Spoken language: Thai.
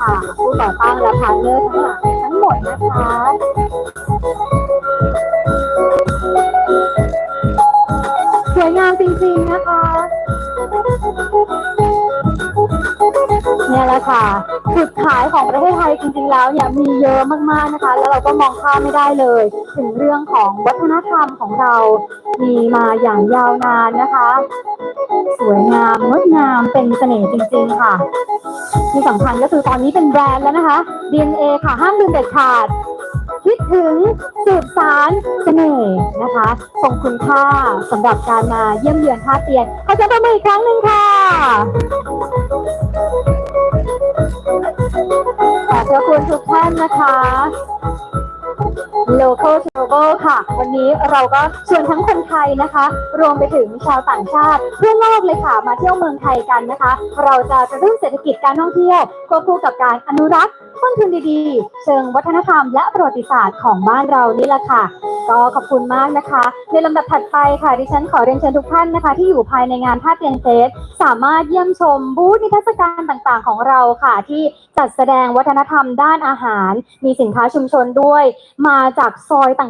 ค่ะผู้ก่อตั้งและพาร์ทเนอร์ทั้งหลายทั้งหมดนะคะสวยงามจริงๆนะคะ เนี่ยแหละค่ะจุดขายของประเทศไทยจริงๆแล้วเนี่ยมีเยอะมากๆนะคะ แล้วเราก็มองข้ามไม่ได้เลย ถึงเรื่องของวัฒนธรรมของเรา มีมาอย่างยาวนานนะคะ สวยงามงดงามเป็นเสน่ห์จริงๆค่ะ ที่สำคัญก็คือตอนนี้เป็นแบรนด์แล้วนะคะ DNA ค่ะห้ามลืมเด็ดขาดคิดถึงสืบสารเสน่ห์นะคะส่งคุณค่าสำหรับการมาเยี่ยมเยือนท่าเตียนขอจะประมืออีกครั้งหนึ่งค่ะ พระคุณทุกท่านนะคะ โลโก้ ค่ะ วันนี้เราก็ชวนทั้งคนไทยนะคะ รวมไปถึงชาวต่างชาติทั่วโลกเลยค่ะ มาเที่ยวเมืองไทยกันนะคะ เราจะกระตุ้นเศรษฐกิจการท่องเที่ยวควบคู่กับการอนุรักษ์ต้นทุนดีๆ เชิงวัฒนธรรมและประวัติศาสตร์ของบ้านเรานี่แหละค่ะ ก็ขอบคุณมากนะคะ ในลำดับถัดไปค่ะดิฉันขอเรียนเชิญทุกท่านนะคะ ที่อยู่ภายในงานท่าเตียนเฟสสามารถเยี่ยมชมบูธนิทรรศการต่างๆ ของเราค่ะ ที่จัดแสดงวัฒนธรรมด้านอาหาร มีสินค้าชุมชนด้วย มาจากซอยต่าง